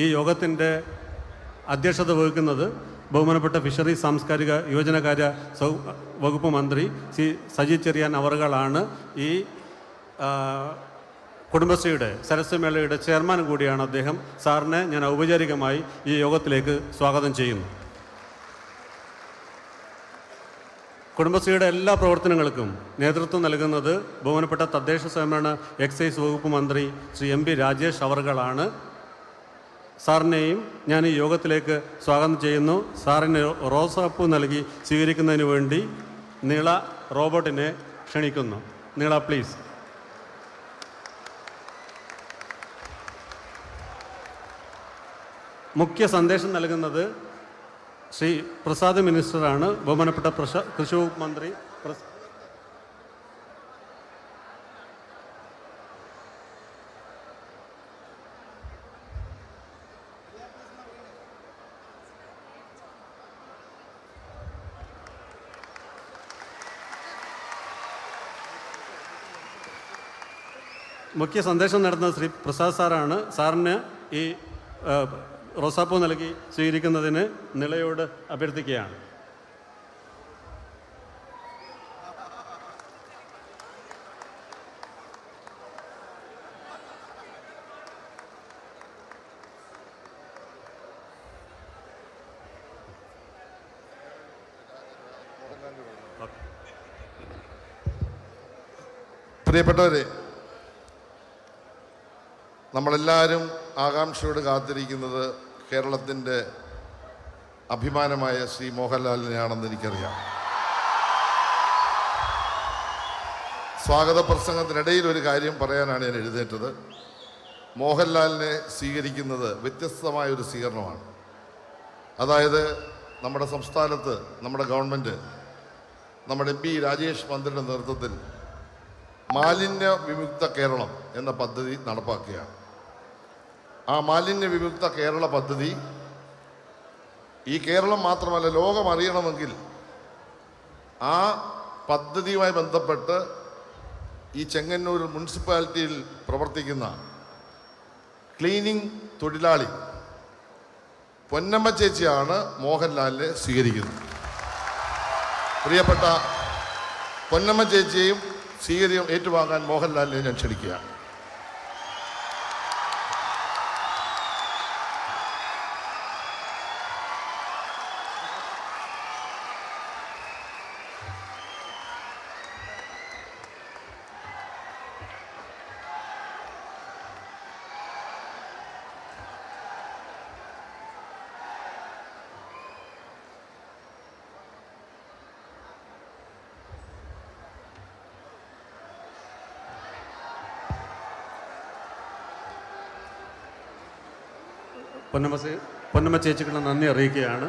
ഈ യോഗത്തിന്റെ അധ്യക്ഷത വഹിക്കുന്നത് ബഹുമാനപ്പെട്ട ഫിഷറി സാംസ്കാരിക യുവജനകാര്യ സൗ വകുപ്പ് മന്ത്രി സി സജി ചെറിയാൻ അവറുകളാണ്. ഈ കുടുംബശ്രീയുടെ സരസ്വമേളയുടെ ചെയർമാൻ കൂടിയാണ് അദ്ദേഹം. സാറിനെ ഞാൻ ഔപചാരികമായി ഈ യോഗത്തിലേക്ക് സ്വാഗതം ചെയ്യുന്നു. കുടുംബശ്രീയുടെ എല്ലാ പ്രവർത്തനങ്ങൾക്കും നേതൃത്വം നൽകുന്നത് ബഹുമാനപ്പെട്ട തദ്ദേശ സ്വയംഭരണ എക്സൈസ് വകുപ്പ് മന്ത്രി ശ്രീ എം പി രാജേഷ് അവർകളാണ് സാറിനെയും ഞാൻ ഈ യോഗത്തിലേക്ക് സ്വാഗതം ചെയ്യുന്നു. സാറിന് റോസാപ്പൂ നൽകി സ്വീകരിക്കുന്നതിന് വേണ്ടി നീള റോബോട്ടിനെ ക്ഷണിക്കുന്നു. നീള പ്ലീസ് മുഖ്യ സന്ദേശം നൽകുന്നത് ശ്രീ പ്രസാദ് മിനിസ്റ്ററാണ്. ബഹുമാനപ്പെട്ട പ്രശ കൃഷി വകുപ്പ് മന്ത്രി മുഖ്യ സന്ദേശം നടത്തുന്ന ശ്രീ പ്രസാദ് സാറാണ്. സാറിന് ഈ റോസാപ്പൂ നൽകി സ്വീകരിക്കുന്നതിന് നിളയോട് അഭ്യർത്ഥിക്കുകയാണ്. പ്രിയപ്പെട്ടവരെ നമ്മളെല്ലാവരും ആകാംക്ഷയോട് കാത്തിരിക്കുന്നത് കേരളത്തിന്റെ അഭിമാനമായ ശ്രീ മോഹൻലാലിനെയാണെന്ന് എനിക്കറിയാം. സ്വാഗത പ്രസംഗത്തിനിടയിൽ ഒരു കാര്യം പറയാനാണ് ഞാൻ എഴുന്നേറ്റത് മോഹൻലാലിനെ സ്വീകരിക്കുന്നത് വ്യത്യസ്തമായ ഒരു സ്വീകരണമാണ്. അതായത് നമ്മുടെ സംസ്ഥാനത്ത് നമ്മുടെ ഗവൺമെന്റ് നമ്മുടെ എം പി രാജേഷ് മന്ത്രിയുടെ നേതൃത്വത്തിൽ മാലിന്യ വിമുക്ത കേരളം എന്ന പദ്ധതി നടപ്പാക്കുകയാണ്. ആ മാലിന്യ വിമുക്ത കേരള പദ്ധതി ഈ കേരളം മാത്രമല്ല ലോകം അറിയണമെങ്കിൽ ആ പദ്ധതിയുമായി ബന്ധപ്പെട്ട് ഈ ചെങ്ങന്നൂർ മുനിസിപ്പാലിറ്റിയിൽ പ്രവർത്തിക്കുന്ന ക്ലീനിങ് തൊഴിലാളി പൊന്നമ്മ ചേച്ചിയാണ് മോഹൻലാലിനെ സ്വീകരിക്കുന്നത്. പ്രിയപ്പെട്ട പൊന്നമ്മ ചേച്ചിയെയും സ്വീകരിക്കും ഏറ്റുവാങ്ങാൻ മോഹൻലാലിനെ ഞാൻ ക്ഷണിക്കുകയാണ്. പൊന്നമ്മ പൊന്നമ്മ ചേച്ചിക്കുള്ള നന്ദി അറിയിക്കുകയാണ്.